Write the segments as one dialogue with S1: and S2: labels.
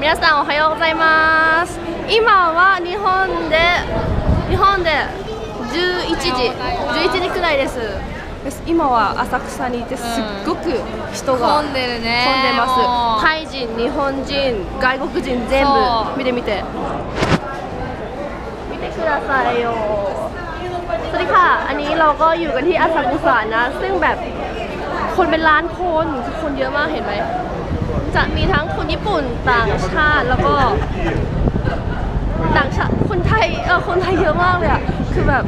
S1: 皆さんおはようございます今は日本で日本で11時11時くらいですです今は浅草にいてすっごく人が
S2: 混んでるね
S1: 混んでま
S2: もう
S1: すタイ人日本人外国人全部
S2: そう
S1: 見て見て見てくださいよสวัสดีค่ะ อันนี้เราก็อยู่กันที่อาซากุสะนะ ซึ่งแบบคนเป็นล้านคนคือคนเยอะมากเห็นไหม จะมีทั้งคนญี่ปุ่นต่างชาติแล้วก็ต่างชาติคนไทยเออคนไทยเยอะมากเลยอะคือแบบ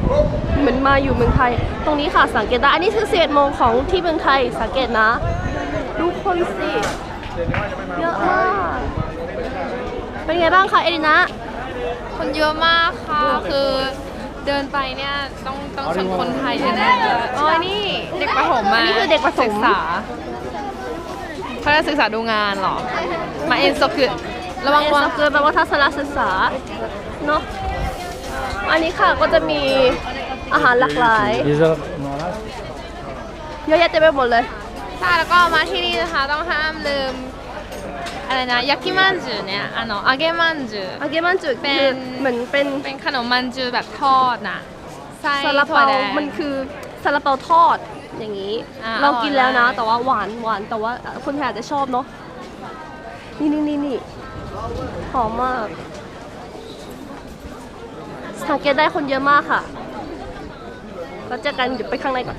S1: เหมือนมาอยู่เมืองไทย ตรงนี้ค่ะสังเกตได้อันนี้คือ11โมงของที่เมืองไทยสังเกตนะดูคนสิเยอะมากเป็นไงบ้างคะเอลินะ
S2: คนเยอะมากค่ะคือเดินไปเนี่ยต้องต้องชนคนไทยแน่ๆเลยอ๋อนี่เด็กประถมมา
S1: อันนี้คือเด็กประถม
S2: ศึกษา เขาจะศึกษาดูงานเหรอ มาเอ็นโซคือระวัง
S1: เอ็น
S2: ระวัง
S1: สเกิร์แปลว่าทัศนศึกษาเนาะอันนี้ค่ะก็จะมีอาหารหลากหลาย
S3: Dessert, voilà.
S1: เยอะแยะเต็มไปหมดเลย
S2: ใช่แล้วก็มาที่นี่นะคะต้องห้ามลืมอะไรนะยากิมันจูเนี่ยอะเนาะอาเกมันจู
S1: อาเกมันจุ
S2: เป็
S1: คือนเหมือนเป็น
S2: เป็นขนมมันจูแบบทอดนะไส้
S1: ซาลา
S2: ถั่ว
S1: เปา
S2: แดง
S1: มันคือซาลาเปาทอด อย่างนี้
S2: อ่า
S1: ลองกินแล้วนะ
S2: อร่อย
S1: แต่ว่าหวานหวานแต่ว่าคนไทยอาจจะชอบเนาะนี่นี่นี่นี่หอมมากสังเกตได้คนเยอะมากค่ะแล้วเจอกันเดี๋ยวไปข้างในก่อน